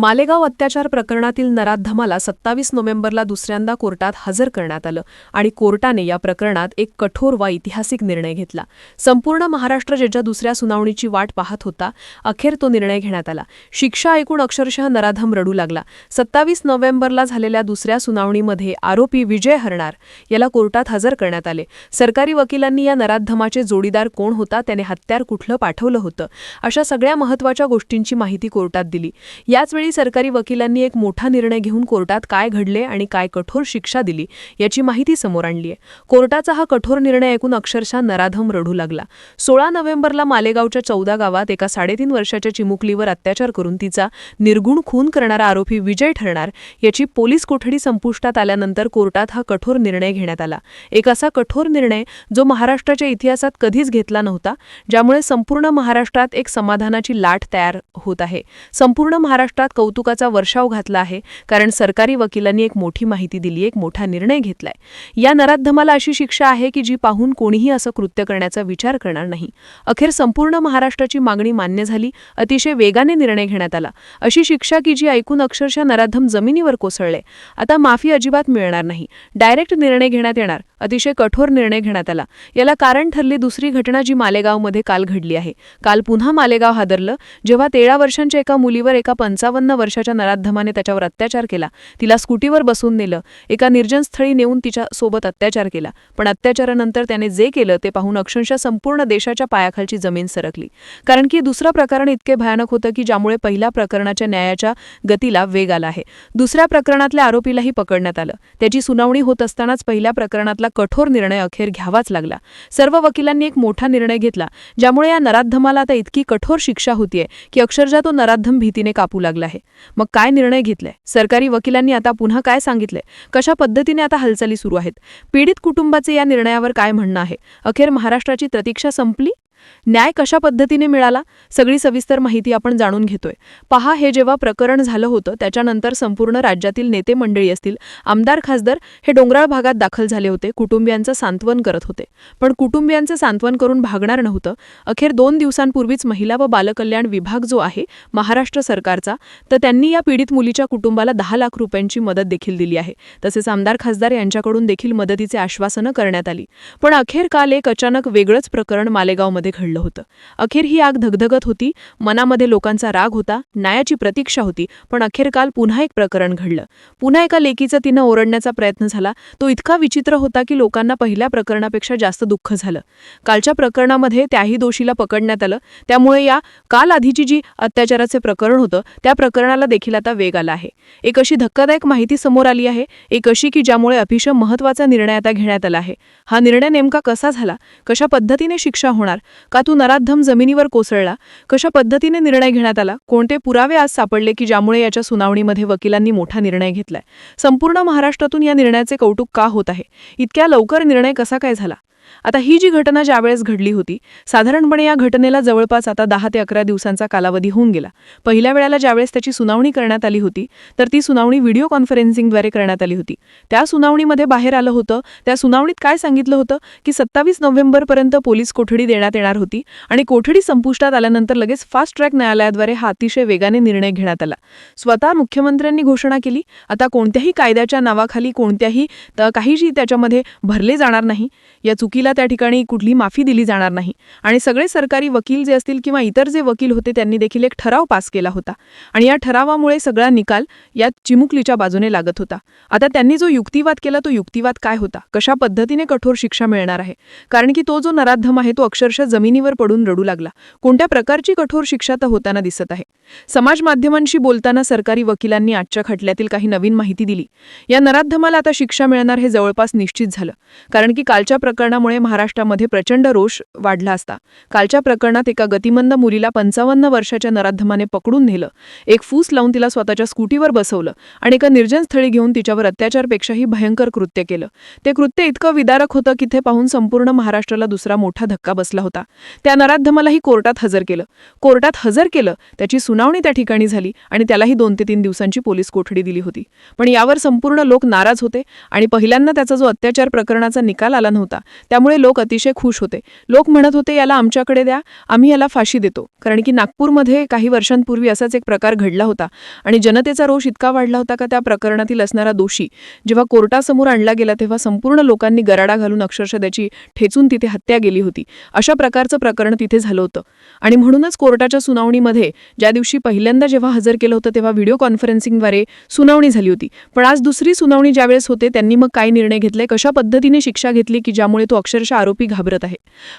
मालेगाव अत्याचार प्रकरणातील नराधमाला सत्तावीस नोव्हेंबरला दुसऱ्यांदा कोर्टात हजर करण्यात आलं आणि कोर्टाने या प्रकरणात एक कठोर वा ऐतिहासिक निर्णय घेतला. संपूर्ण महाराष्ट्र ज्याच्या दुसऱ्या सुनावणीची वाट पाहत होता अखेर तो निर्णय घेण्यात आला. शिक्षा ऐकून अक्षरशः नराधम रडू लागला. सत्तावीस नोव्हेंबरला झालेल्या दुसऱ्या सुनावणीमध्ये आरोपी विजय हरणार याला कोर्टात हजर करण्यात आले. सरकारी वकिलांनी या नराधमाचे जोडीदार कोण होता त्याने हत्यार कुठलं पाठवलं होतं अशा सगळ्या महत्त्वाच्या गोष्टींची माहिती कोर्टात दिली. याचवेळी सरकारी वकिलांनी एक मोठा निर्णय घेऊन कोर्टात काय घडले आणि काय कठोर शिक्षा दिली याची माहिती समोर आणली आहे कोर्टाचा हा कठोर निर्णय ऐकून अक्षरशः नराधम रडू लागला. सोळा नोव्हेंबरला मालेगावच्या चौदा गावात एका साडेतीन वर्षाच्या चिमुकलीवर अत्याचार करून तिचा निर्गुण खून करणारा आरोपी विजय ठरणार याची पोलीस कोठडी संपुष्टात आल्यानंतर कोर्टात हा कठोर निर्णय घेण्यात आला. एक असा कठोर निर्णय जो महाराष्ट्राच्या इतिहासात कधीच घेतला नव्हता ज्यामुळे संपूर्ण महाराष्ट्रात एक समाधानाची लाट तयार होत आहे. संपूर्ण महाराष्ट्रात कौतुकाचा वर्षाव घातला आहे कारण सरकारी वकिलांनी एक मोठी माहिती दिली एक मोठा निर्णय घेतलाय. या नराधमाला अशी शिक्षा आहे की जी पाहून कोणीही असं कृत्य करण्याचा विचार करणार नाही. अखेर संपूर्ण महाराष्ट्राची मागणी मान्य झाली अतिशय वेगाने निर्णय घेण्यात आला. अशी शिक्षा की जी ऐकून अक्षरशः नराधम जमिनीवर कोसळले. आता माफी अजिबात मिळणार नाही. डायरेक्ट निर्णय घेण्यात येणार अतिशय कठोर निर्णय घेण्यात आला. याला कारण ठरली दुसरी घटना जी मालेगावमध्ये काल घडली आहे. काल पुन्हा मालेगाव हादरलं जेव्हा तेरा वर्षांच्या एका मुलीवर एका पंचावन्न वर्षाच्या नराधमाने त्याच्यावर अत्याचार केला. तिला स्कूटीवर बसून नेलं. एका निर्जन स्थळी नेऊन तिच्या सोबत अत्याचार केला. पण अत्याचारानंतर त्याने जे केलं ते पाहून अक्षरशः संपूर्ण देशाच्या पायाखालची जमीन सरकली. कारण की दुसरं प्रकरण इतके भयानक होतं की ज्यामुळे पहिल्या प्रकरणाच्या न्यायाच्या गतीला वेग आला आहे. दुसऱ्या प्रकरणातल्या आरोपीलाही पकडण्यात आलं. त्याची सुनावणी होत असतानाच पहिल्या प्रकरणातला कठोर निर्णय अखेर घ्यावाच लागला. सर्व वकिलांनी एक मोठा निर्णय घेतला. ज्यामुळे या नराधमाला आता इतकी कठोर शिक्षा होतीये की अक्षरशः तो नराधम भीतीने कापू लागला आहे. मग काय निर्णय घेतलाय सरकारी वकिलांनी आता पुन्हा काय सांगितलंय कशा पद्धतीने आता हालचाली सुरू आहेत? पीडित कुटुंबाचे या निर्णयावर काय म्हणणं आहे? अखेर महाराष्ट्राची प्रतीक्षा संपली? न्याय कशा पद्धतीने मिळाला सगळी सविस्तर माहिती आपण जाणून घेतोय. पहा हे जेव्हा प्रकरण झालं होतं त्याच्यानंतर संपूर्ण राज्यातील नेते मंडळी असतील आमदार खासदार हे डोंगराळ भागात दाखल झाले होते कुटुंबियांचं सांत्वन करत होते. पण कुटुंबियांचं सांत्वन करून भागणार नव्हतं. अखेर दोन दिवसांपूर्वीच महिला व बालकल्याण विभाग जो आहे महाराष्ट्र सरकारचा तर त्यांनी या पीडित मुलीच्या कुटुंबाला दहा लाख रुपयांची मदत देखील दिली आहे. तसेच आमदार खासदार यांच्याकडून देखील मदतीचे आश्वासनं करण्यात आली. पण अखेर काल एक अचानक वेगळंच प्रकरण मालेगावमध्ये घडलं होतं. अखेर ही आग धगधगत होती. मनामध्ये लोकांचा राग होता. न्यायाची प्रतीक्षा होती. पण अखेर काल पुन्हा एक प्रकरण घडलं. पुन्हा एका लेकीचा तिनं ओरडण्याचा प्रयत्न झाला. तो इतका विचित्र होता की लोकांना पहिल्या प्रकरणापेक्षा जास्त दुःख झालं. कालच्या प्रकरणामध्ये त्याही दोषीला पकडण्यात आलं. त्यामुळे या काल आधीची जी अत्याचाराचे प्रकरण होतं त्या प्रकरणाला देखील आता वेग आला आहे. एक अशी धक्कादायक माहिती समोर आली आहे. एक अशी की ज्यामुळे अतिशय महत्त्वाचा निर्णय आता घेण्यात आला आहे. हा निर्णय नेमका कसा झाला? कशा पद्धतीने शिक्षा होणार? का तू नराधम जमिनीवर कोसळला? कशा पद्धतीने निर्णय घेण्यात आला? कोणते पुरावे आज सापडले की ज्यामुळे याच्या सुनावणीमध्ये वकिलांनी मोठा निर्णय घेतलाय? संपूर्ण महाराष्ट्रातून या निर्णयाचे कौतुक का होत आहे? इतक्या लवकर निर्णय कसा काय झाला? आता ही जी घटना ज्यावेळेस घडली होती साधारणपणे या घटनेला जवळपास आता दहा ते अकरा दिवसांचा कालावधी होऊन गेला. पहिल्या वेळेला ज्यावेळेस त्याची सुनावणी करण्यात आली होती तर ती सुनावणी व्हिडिओ कॉन्फरन्सिंगद्वारे करण्यात आली होती. त्या सुनावणीमध्ये बाहेर आलं होतं. त्या सुनावणीत काय सांगितलं होतं? की सत्तावीस नोव्हेंबरपर्यंत पोलीस कोठडी देण्यात येणार होती आणि कोठडी संपुष्टात आल्यानंतर लगेच फास्ट ट्रॅक न्यायालयाद्वारे हा अतिशय वेगाने निर्णय घेण्यात आला. स्वतः मुख्यमंत्र्यांनी घोषणा केली आता कोणत्याही कायद्याच्या नावाखाली कोणत्याही काहीही त्याच्यामध्ये भरले जाणार नाही. या चुकी चुकीला त्या ठिकाणी कुठली माफी दिली जाणार नाही. आणि सगळे सरकारी वकील जे असतील किंवा इतर जे वकील होते त्यांनी देखील एक ठराव पास केला होता. आणि या ठरावामुळे सगळा निकाल या चिमुकलीच्या बाजूने लागत होता. आता त्यांनी जो युक्तिवाद केला तो युक्तिवाद काय होता? कशा पद्धतीने कठोर शिक्षा मिळणार आहे? कारण की तो जो नराधम आहे तो अक्षरशः जमिनीवर पडून रडू लागला. कोणत्या प्रकारची कठोर शिक्षा तर होताना दिसत आहे? समाज माध्यमांशी बोलताना सरकारी वकिलांनी आजच्या खटल्यातील काही नवीन माहिती दिली. या नराधमाला आता शिक्षा मिळणार हे जवळपास निश्चित झालं. कारण की कालच्या प्रकरणामुळे महाराष्ट्रामध्ये प्रचंड रोष वाढला असता. कालच्या प्रकरणात एका गतिमंद मुलीला पंचावन्न वर्षाच्या नराधमाने पकडून नेलं. एक फूस लावून तिला स्वतःच्या स्कूटीवर बसवलं आणि एका निर्जन स्थळी घेऊन तिच्यावर अत्याचारपेक्षाही भयंकर कृत्य केलं. ते कृत्य इतकं विदारक होतं की ते पाहून संपूर्ण महाराष्ट्राला दुसरा मोठा धक्का बसला होता. त्या नराधमालाही कोर्टात हजर केलं. कोर्टात हजर केलं त्याची सुनावणी त्या ठिकाणी झाली आणि त्यालाही दोन ते तीन दिवसांची पोलीस कोठडी दिली होती. पण यावर संपूर्ण लोक नाराज होते आणि पहिल्यांदा त्याचा जो अत्याचार प्रकरणाचा निकाल आला नव्हता त्या त्यामुळे लोक अतिशय खुश होते. लोक म्हणत होते याला आमच्याकडे द्या आम्ही याला फाशी देतो. कारण की नागपूरमध्ये काही वर्षांपूर्वी असाच एक प्रकार घडला होता. आणि जनतेचा रोष इतका वाढला होता का त्या प्रकरणातील असणारा दोषी जेव्हा कोर्टासमोर आणला गेला तेव्हा संपूर्ण लोकांनी गराडा घालून अक्षरशः त्याची ठेचून तिथे हत्या गेली होती. अशा प्रकारचं प्रकरण तिथे झालं होतं. आणि म्हणूनच कोर्टाच्या सुनावणीमध्ये ज्या दिवशी पहिल्यांदा जेव्हा हजर केलं होतं तेव्हा व्हिडिओ कॉन्फरन्सिंगद्वारे सुनावणी झाली होती. पण आज दुसरी सुनावणी ज्यावेळेस होते त्यांनी मग काय निर्णय घेतले कशा पद्धतीने शिक्षा घेतली की ज्यामुळे तो अक्षरशः आरोपी घाबरत आहे.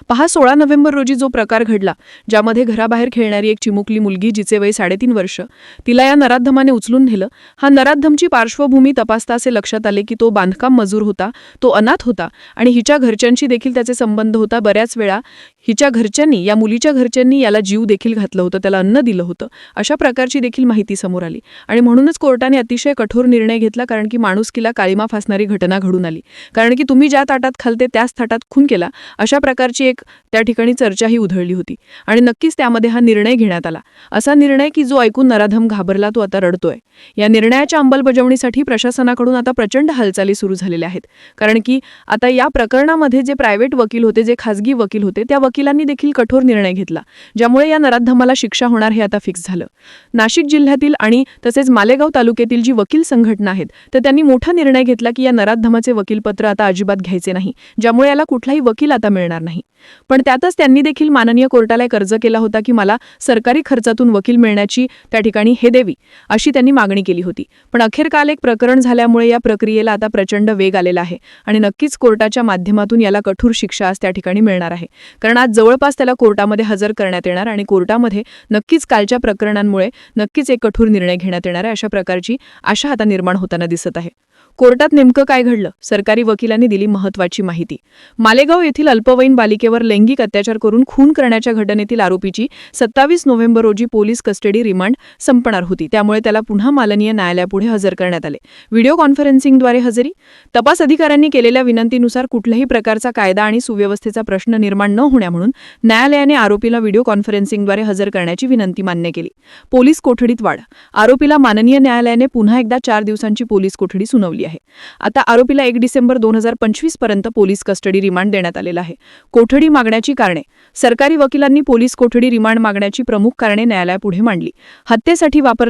पहा सोळा नोव्हेंबर रोजी जो प्रकार घडला ज्यामध्ये घराबाहेर खेळणारी एक चिमुकली मुलगी जिचे वय साडेतीन वर्ष तिला या नराधमाने उचलून नेलं. हा नराधमची पार्श्वभूमी तपासता असे लक्षात आले की तो बांधकाम मजूर होता तो अनाथ होता आणि हिच्या घरच्यांशी देखील त्याचे संबंध होता. बऱ्याच वेळा हिच्या घरच्यांनी या मुलीच्या घरच्यांनी याला जीव देखील घातलं होतं त्याला अन्न दिलं होतं. अशा प्रकारची देखील माहिती समोर आली. आणि म्हणूनच कोर्टाने अतिशय कठोर निर्णय घेतला कारण की माणुसकीला काळीमा फासणारी घटना घडून आली. कारण की तुम्ही ज्या ताटात खालते त्याच ताटात खून केला अशा प्रकारची एक त्या ठिकाणी चर्चाही उधळली होती. आणि नक्कीच त्यामध्ये हा निर्णय घेण्यात आला. असा निर्णय की जो ऐकून नराधम घाबरला तो आता रडतोय. या निर्णयाच्या अंमलबजावणीसाठी प्रशासनाकडून आता प्रचंड हालचाली सुरू झालेल्या आहेत. कारण की आता या प्रकरणामध्ये जे प्रायव्हेट वकील होते जे खासगी वकील होते त्या वकिलांनी देखील कठोर निर्णय घेतला. ज्यामुळे या नराधमाला शिक्षा होणार हे आता फिक्स झालं. नाशिक जिल्ह्यातील आणि तसेच मालेगाव तालुक्यातील जी वकील संघटना आहेत तर त्यांनी मोठा निर्णय घेतला की या नराधमाचे वकीलपत्र आता अजिबात घ्यायचे नाही. ज्यामुळे याला कुठलाही वकील आता मिळणार नाही. पण त्यातच त्यांनी देखील माननीय कोर्टाला एक अर्ज केला होता की मला सरकारी खर्चातून वकील मिळण्याची त्या ठिकाणी हे देवी अशी त्यांनी मागणी केली होती. पण अखेर काल एक प्रकरण झाल्यामुळे या प्रक्रियेला आता प्रचंड वेग आलेला आहे आणि नक्कीच कोर्टाच्या माध्यमातून याला कठोर शिक्षा आज त्या ठिकाणी मिळणार आहे. कारण आज जवळपास त्याला कोर्टामध्ये हजर करण्यात येणार आणि कोर्टामध्ये नक्कीच कालच्या प्रकरणांमुळे नक्कीच एक कठोर निर्णय घेण्यात येणार आहे अशा प्रकारची आशा आता निर्माण होताना दिसत आहे. कोर्टात नेमकं काय घडलं? सरकारी वकिलांनी दिली महत्वाची माहिती. मालेगाव येथील अल्पवयीन बालिकेवर लैंगिक अत्याचार करून खून करण्याच्या घटनेतील आरोपीची सत्तावीस नोव्हेंबर रोजी पोलीस कस्टडी रिमांड संपणार होती. त्यामुळे त्याला पुन्हा माननीय न्यायालयापुढे हजर करण्यात आले. व्हिडिओ कॉन्फरन्सिंगद्वारे हजेरी. तपास अधिकाऱ्यांनी केलेल्या विनंतीनुसार कुठल्याही प्रकारचा कायदा आणि सुव्यवस्थेचा प्रश्न निर्माण न होण्या म्हणून न्यायालयाने आरोपीला व्हिडिओ कॉन्फरन्सिंगद्वारे हजर करण्याची विनंती मान्य केली. पोलीस कोठडीत वाढ. आरोपीला माननीय न्यायालयाने पुन्हा एकदा चार दिवसांची पोलीस कोठडी सुनावली आहे. आता आरोपीला एक डिसेंबर दोन हजार पंचवीसपर्यंत पोलीस कस्टडी रिमांड देण्यात आलेला आहे. कोठडी मागण्याची कारणे. सरकारी वकिलांनी पोलीस कोठडी रिमांड मागण्याची प्रमुख कारणे न्यायालयापुढे मांडली. हत्येसाठी वापर